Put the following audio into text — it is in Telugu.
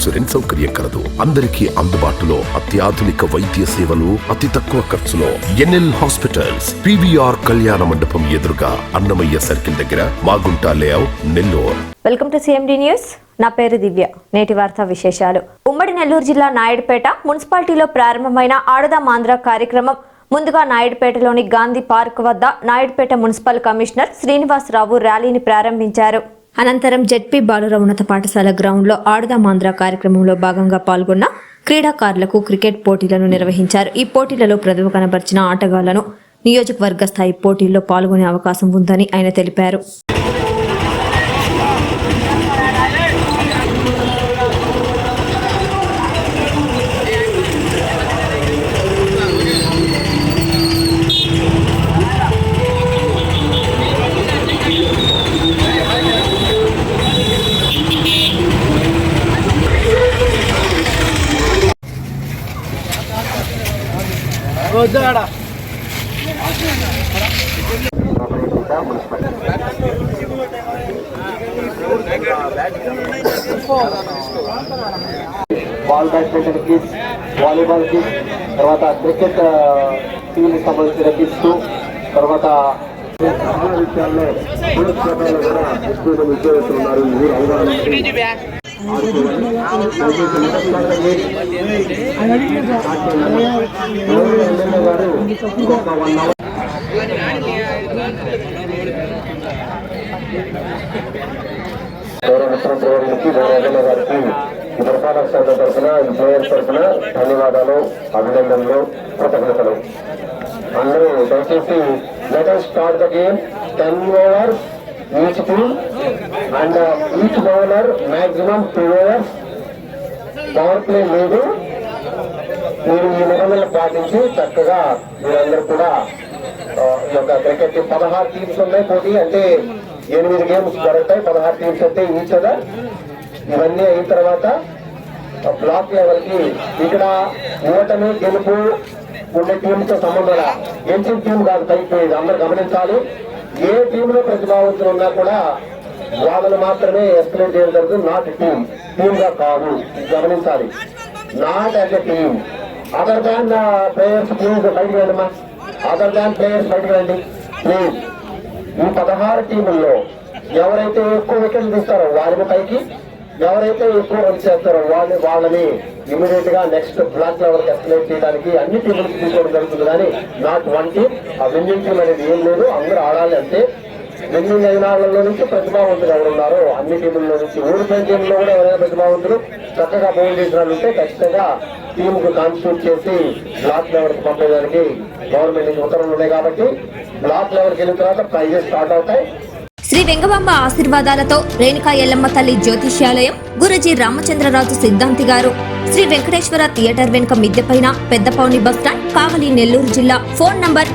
ఇన్సూరెన్స్ సౌకర్యం కలదు. అందరికీ అందుబాటులో అత్యాధునిక వైద్య సేవలు అతి తక్కువ ఖర్చులో. ఎన్ఎల్ హాస్పిటల్స్ పివిఆర్ కళ్యాణ మండపం ఎదురుగా అన్నమయ్య సర్కిల్ దగ్గర Magunta layout Nellore. Welcome to CMD news. నా పేరు దివ్య. నేటి వార్తా విశేషాలు. ఉమ్మడి నెల్లూరు జిల్లా నాయుడుపేట మున్సిపాలిటీలో ప్రారంభమైన ఆడదాం ఆంధ్ర కార్యక్రమం. ముందుగా నాయుడుపేటలోని గాంధీ పార్క్ వద్ద నాయుడుపేట మున్సిపల్ కమిషనర్ శ్రీనివాసరావు ర్యాలీని ప్రారంభించారు. అనంతరం జెడ్పీ బాలుర ఉన్నత పాఠశాల గ్రౌండ్లో ఆడదాం కార్యక్రమంలో భాగంగా పాల్గొన్న క్రీడాకారులకు క్రికెట్ పోటీలను నిర్వహించారు. ఈ పోటీలలో ప్రతిభ కనబర్చిన ఆటగాళ్ళను నియోజకవర్గ స్థాయి పోటీల్లో పాల్గొనే అవకాశం ఉందని ఆయన తెలిపారు. Ball badminton kits volleyball kits తర్వాత క్రికెట్ టీమ్ సంబంధించిన కిట్స్ తర్వాత విషయాల్లో స్పోర్ట్స్ కూడా ఎక్కువ గౌరవ ముఖ్యమంత్రి గౌరవ గారికి ఈ పరిపాలక శాఖ తరఫున ఈ తరఫున ధన్యవాదాలు అభినందనలు కృతజ్ఞతలు. అందరూ దయచేసి let start the game ten over each team and each bowler maximum two overs power play లేదు. మీరు ఈ నిబంధనలు పాటించి చక్కగా మీరందరూ కూడా ఈ యొక్క క్రికెట్ పదహారు టీమ్స్ ఉన్నాయి. పోటీ అంటే ఎనిమిది గేమ్స్ జరుగుతాయి. పదహారు టీమ్స్ అంటే ఈచ్ అదర్ ఇవన్నీ అయిన తర్వాత బ్లాక్ లెవెల్కి ఇక్కడ ఓటమి గెలుపు ఉండే టీమ్తో సంబంధం ఎంచిన గెలిచిన టీం కాదు పైపోయేది అందరూ గమనించాలి. ఏ టీమ్లో ప్రతిభావంతులు ఉన్నా కూడా వాళ్ళని మాత్రమే ఎస్కలేట్ చేయడం జరుగుతుంది. నాట్ టీమ్ టీమ్గా కాదు. గమనించాలి. Not as a team other than players please బయటకు వెళ్ళమా అదర్ దాన్ ప్లేయర్స్ బయటకు వెళ్ళండి ప్లీజ్ ఈ పదహారు టీముల్లో ఎవరైతే ఎక్కువ వికెట్లు తీస్తారో వారిని పైకి ఎవరైతే ఎక్కువ రన్ చేస్తారో వాళ్ళని వాళ్ళని ఇమీడియట్గా నెక్స్ట్ బ్లాక్ లెవెల్ ఎస్కలేట్ చేయడానికి అన్ని టీములకు తీసుకోవడం జరుగుతుంది. కానీ నాట్ వన్ టీమ్ ఆ విన్నింగ్ టీం అనేది ఏం లేదు. అందరూ ఆడాలి అంటే ఎన్ని అయిన నుంచి ప్రతిభావంతులు ఎవరు ఉన్నారో అన్ని టీముల్లో నుంచి ఊరు టీంలో కూడా ఎవరైనా ప్రతిభావంతులు చక్కగా బౌల్ చేసిన ఉంటే ఖచ్చితంగా టీమ్కు కాన్స్టిట్యూట్ చేసి బ్లాక్ లెవెల్కి పంపేదానికి గవర్నమెంట్ నుంచి ఉత్తర్వులు ఉన్నాయి కాబట్టి బ్లాక్ లెవెల్కి వెళ్ళిన తర్వాత ప్రైజెస్ స్టార్ట్ అవుతాయి. శ్రీ వెంగబాంబ ఆశీర్వాదాలతో రేణుకా ఎల్లమ్మ తల్లి జ్యోతిష్యాలయం గురుజీ రామచంద్రరాజు సిద్ధాంతి గారు శ్రీ వెంకటేశ్వర థియేటర్ వెనుక మిద్దెపైన పెద్దపౌని బస్టాండ్ కావలి నెల్లూరు జిల్లా phone number